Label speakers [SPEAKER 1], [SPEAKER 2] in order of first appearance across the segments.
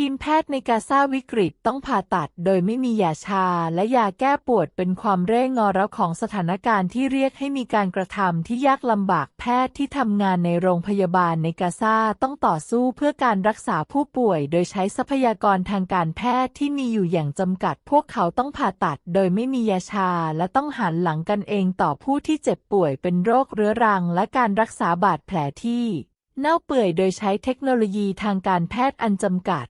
[SPEAKER 1] ทีมแพทย์ในกาซาวิกฤตต้องผ่าตัดโดยไม่มียาชาและยาแก้ปวดเป็นความเร่งงอระของสถานการณ์ที่เรียกให้มีการกระทำที่ยากลำบากแพทย์ที่ทำงานในโรงพยาบาลในกาซาต้องต่อสู้เพื่อการรักษาผู้ป่วย โดยใช้ทรัพยากรทางการแพทย์ที่มีอยู่อย่างจำกัด พวกเขาต้องผ่าตัดโดยไม่มียาชาและต้องหันหลังกันเองต่อผู้ที่เจ็บป่วยเป็นโรคเรื้อรัง และการรักษาบาดแผลที่เน่าเปื่อยโดยใช้เทคโนโลยีทางการแพทย์อันจำกัด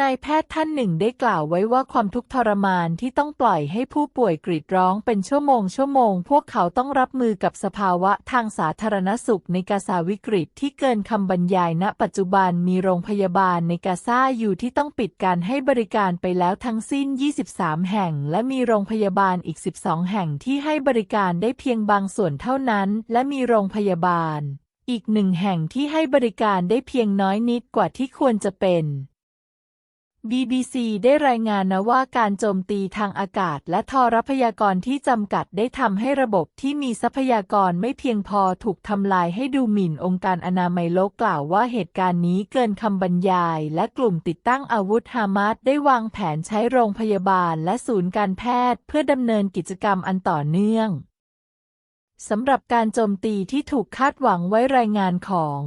[SPEAKER 1] นายแพทย์ท่านหนึ่งได้กล่าวไว้ว่าความทุกข์ทรมานที่ต้องปล่อยให้ผู้ป่วยกรีดร้องเป็นชั่วโมงชั่วโมง พวกเขาต้องรับมือกับสภาวะทางสาธารณสุขในกาซาวิกฤตที่เกินคำบรรยายณ ปัจจุบันมีโรงพยาบาลในกาซาอยู่ที่ต้องปิดการให้บริการไปแล้วทั้งสิ้น 23 แห่ง และมีโรงพยาบาลอีก 12 แห่งที่ให้บริการได้เพียงบางส่วนเท่านั้น และมีโรงพยาบาล อีกหนึ่งแห่งที่ให้บริการได้เพียงน้อยนิดกว่าที่ควรจะเป็น BBC ได้รายงานนะว่าการโจมตีทางอากาศและทอรัพยากรที่จำกัดได้ทำให้ระบบที่มีทรัพยากรไม่เพียงพอถูกทำลายให้ดูหมิ่นองค์การอนามัยโลกกล่าวว่าเหตุการณ์นี้เกินคำบรรยาย และกลุ่มติดตั้งอาวุธฮามาสได้วางแผนใช้โรงพยาบาลและศูนย์การแพทย์เพื่อดำเนินกิจกรรมอันต่อเนื่องสำหรับการโจมตีที่ถูกคาดหวังไว้รายงานของ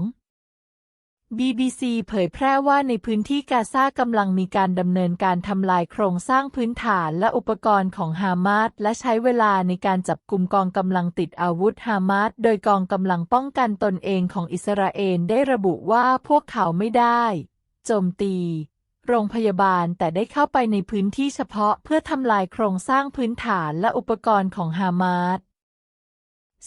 [SPEAKER 1] BBC เผยแพร่ว่าในพื้นที่กาซากำลังมีการดำเนินการทำลายโครงสร้างพื้นฐานและอุปกรณ์ของฮามาสและใช้เวลาในการจับกลุ่มกองกำลังติดอาวุธฮามาสโดยกองกำลังป้องกันตนเองของอิสราเอลได้ระบุว่าพวกเขาไม่ได้ โจมตี โรงพยาบาลแต่ได้เข้าไปในพื้นที่เฉพาะเพื่อทำลายโครงสร้างพื้นฐานและอุปกรณ์ของฮามาส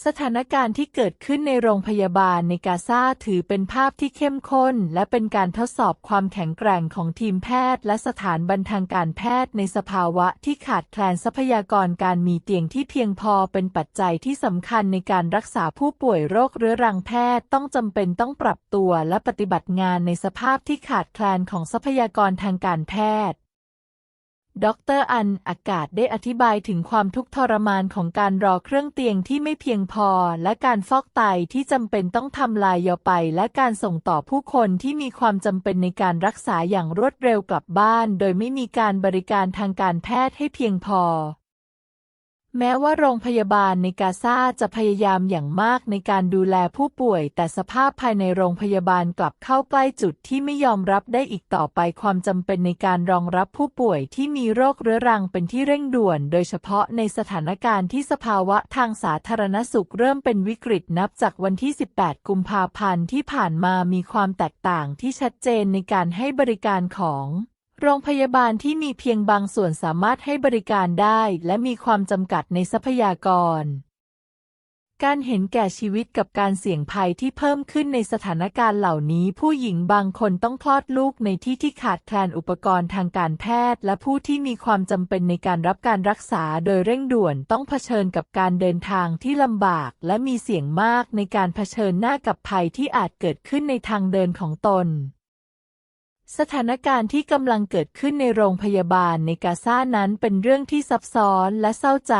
[SPEAKER 1] สถานการณ์ที่เกิดขึ้นในโรงพยาบาลในกาซาถือเป็นภาพที่เข้มข้น และเป็นการทดสอบความแข็งแกร่งของทีมแพทย์ และสถานบันทางการแพทย์ในสภาวะที่ขาดแคลนทรัพยากรการมีเตียงที่เพียงพอเป็นปัจจัยที่สำคัญในการรักษาผู้ป่วยโรคเรื้อรังแพทย์ต้องจำเป็นต้องปรับตัวและปฏิบัติงานในสภาพที่ขาดแคลนของทรัพยากรทางการแพทย์ ดรอันอากาศได้อธิบายถึงความทุกข์ทรมานของการรอเครื่องเตียงที่ไม่เพียงพอ และการฟอกไตที่จำเป็นต้องทำลายยอไป และการส่งต่อผู้คนที่มีความจำเป็นในการรักษาอย่างรวดเร็วกลับบ้าน โดยไม่มีการบริการทางการแพทย์ให้เพียงพอ แม้ว่าโรงพยาบาลในกาซาจะพยายามอย่างมากในการดูแลผู้ป่วย แต่สภาพภายในโรงพยาบาลกลับเข้าใกล้จุดที่ไม่ยอมรับได้อีกต่อไปความจำเป็นในการรองรับผู้ป่วยที่มีโรคเรื้อรังเป็นที่เร่งด่วน โดยเฉพาะในสถานการณ์ที่สภาวะทางสาธารณสุขเริ่มเป็นวิกฤตนับจากวันที่ 18 กุมภาพันธ์ที่ผ่านมามีความแตกต่างที่ชัดเจนในการให้บริการของ โรงพยาบาลที่มีเพียงบางส่วนสามารถให้บริการได้และมีความจำกัดในทรัพยากร การเห็นแก่ชีวิตกับการเสี่ยงภัยที่เพิ่มขึ้นในสถานการณ์เหล่านี้ ผู้หญิงบางคนต้องคลอดลูกในที่ที่ขาดแคลนอุปกรณ์ทางการแพทย์ และผู้ที่มีความจำเป็นในการรับการรักษาโดยเร่งด่วนต้องเผชิญกับการเดินทางที่ลำบาก และมีเสี่ยงมากในการเผชิญหน้ากับภัยที่อาจเกิดขึ้นในทางเดินของตน สถานการณ์ที่กำลังเกิดขึ้นในโรงพยาบาลในกาซานั้นเป็นเรื่องที่ซับซ้อนและเศร้าใจ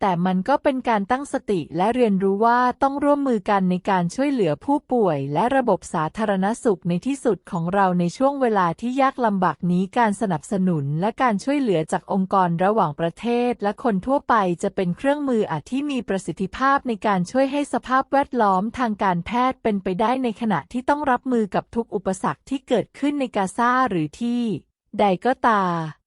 [SPEAKER 1] แต่มันก็เป็นการตั้งสติและเรียนรู้ว่าต้องร่วมมือกันในการช่วยเหลือผู้ป่วย และระบบสาธารณสุขในที่สุดของเราในช่วงเวลาที่ยากลำบากนี้การสนับสนุนและการช่วยเหลือจากองค์กรระหว่างประเทศ และคนทั่วไปจะเป็นเครื่องมืออาจที่มีประสิทธิภาพในการช่วยให้สภาพแวดล้อมทางการแพทย์เป็นไปได้ในขณะที่ต้องรับมือกับทุกอุปสรรคที่เกิดขึ้นในกาซาหรือที่ ใดก็ตาม